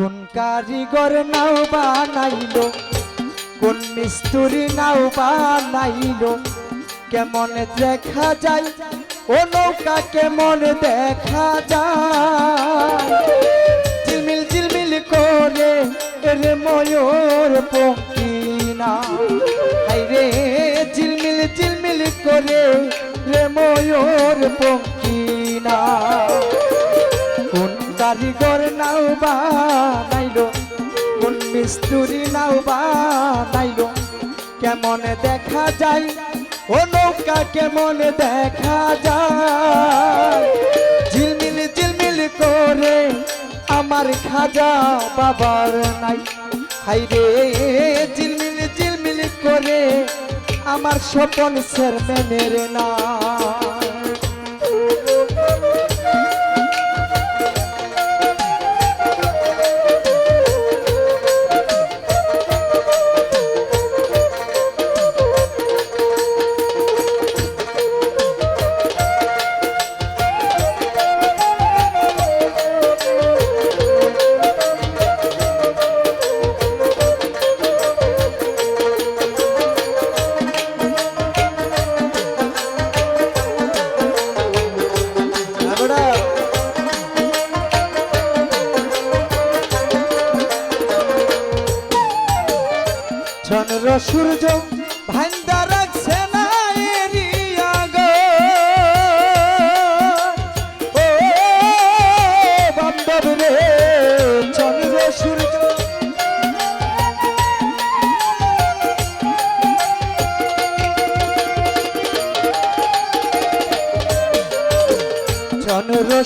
কোন কারিগর নাও বানাইলো? কোন মিস্তুরি নাও বানাইলো? কেমন দেখা যায়? ও নৌকা কেমন দেখা যায়? ঝিলমিল ঝিলমিল করে রে ময়ূর পঙ্কিনা। হাই রে, ঝিলমিল ঝিলমিল করে রে ময়ূর পঙ্কিনা। বানাইলো। কোন মিস্তুরি নাও বানাইলো। কেমন দেখা যায়? ও নৌকা কেমন দেখা যায়? ঝিলমিল ঝিলমিল করে আমার খাজা বাবার নাই। হাই রে, ঝিলমিল ঝিলমিল করে আমার স্বপন চেয়ারম্যানের নাই।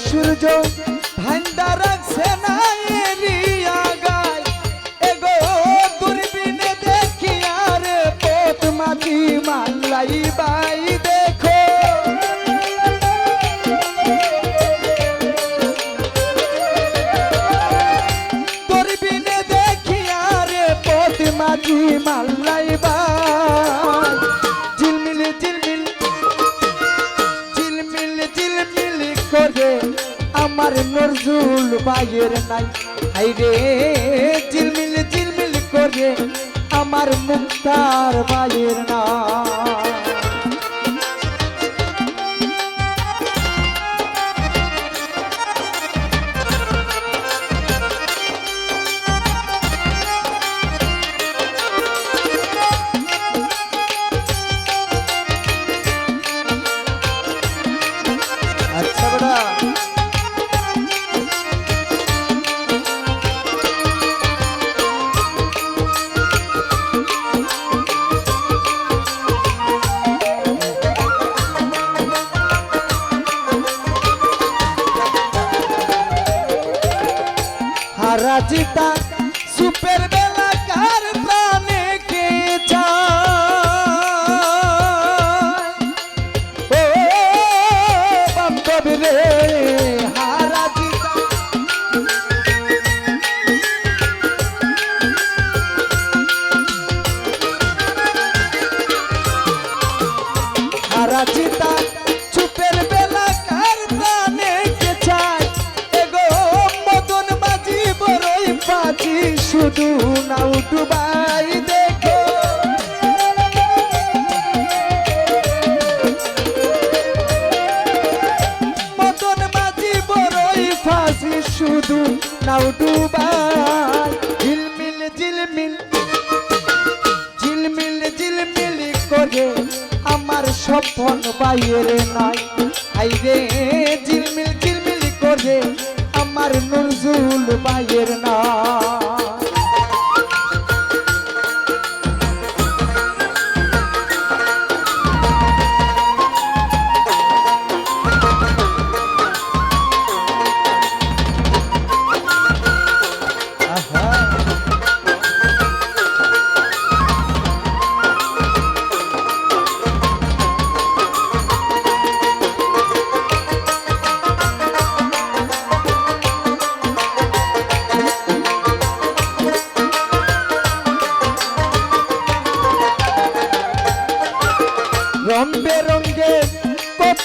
সূর্য আমার নজরুল বাইয়ের নাই। হাই রে ঝিলমিল ঝিলমিল করে আমার মুক্তার বাইয়ের নাই। হারা জিতা সুপের বেলাকার প্রাণে কে ও বান্ধব রে। ফাঁসি শুধু নাও ডুবাই ঝিলমিল ঝিলমিল ঝিলমিল ঝিলমিল করে আমার স্বপন বাইরে নাই। হাইরে, ঝিলমিল ঝিলমিল করে আমার নজরুল বাইরে নাই।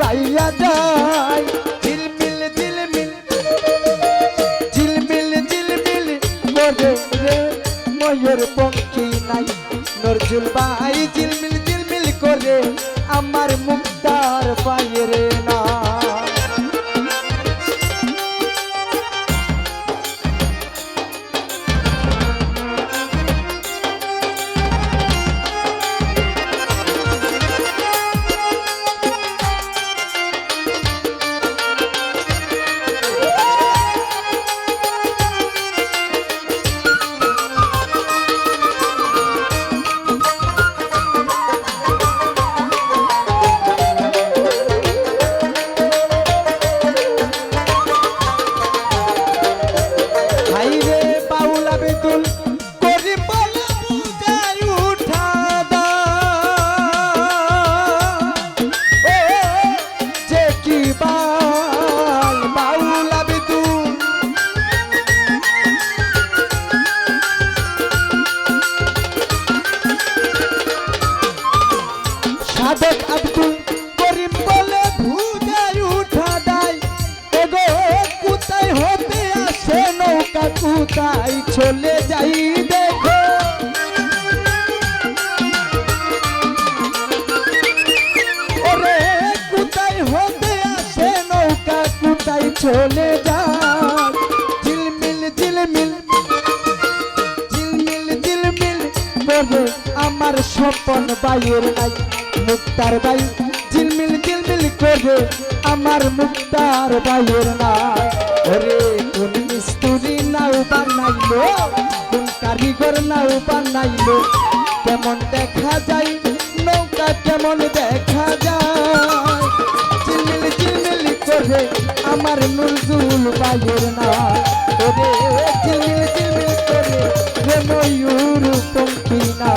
বাইয়া যায়। ঝিলমিল ঝিলমিল ঝিলমিল ঝিলমিল করে রে, ময়ূর পঙ্খী নাই। নরজুল ভাই, ঝিলমিল ঝিলমিল করে আমার মুক্তার পায়ে রে কোথায় চলে যাই দেখো? ওরে, কোথায় হতে আসে নৌকা? কোথায় চলে যায় ঝিলমিল ঝিলমিল ঝিলমিল ঝিলমিল করে আমার স্বপন বাইয়ের নাই, মুক্তার বাই। ঝিলমিল ঝিলমিল করে আমার মুক্তার বাইয়ের নাই। ওরে নাও বানাইলো, কোন কারিগর নাও বানাইলো। কেমন দেখা যায়, নৌকা কেমন দেখা যায়। ঝিলমিল ঝিলমিল করে আমার নুরজুল বাইয়ের নাই ওরে ঝিলমিল ঝিলমিল করে রে ময়ূর পঙ্খী না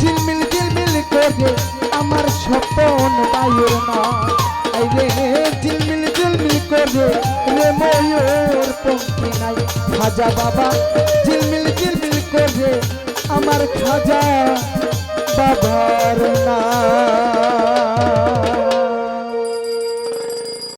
ঝিলমিল ঝিলমিল করে আমার স্বপন বায়ুর না রে ঝিলমিল করে রে ময়ূর পঙ্খি নাই খাজা বাবা ঝিলমিল ঝিলমিল করে আমার খাজা বাবার না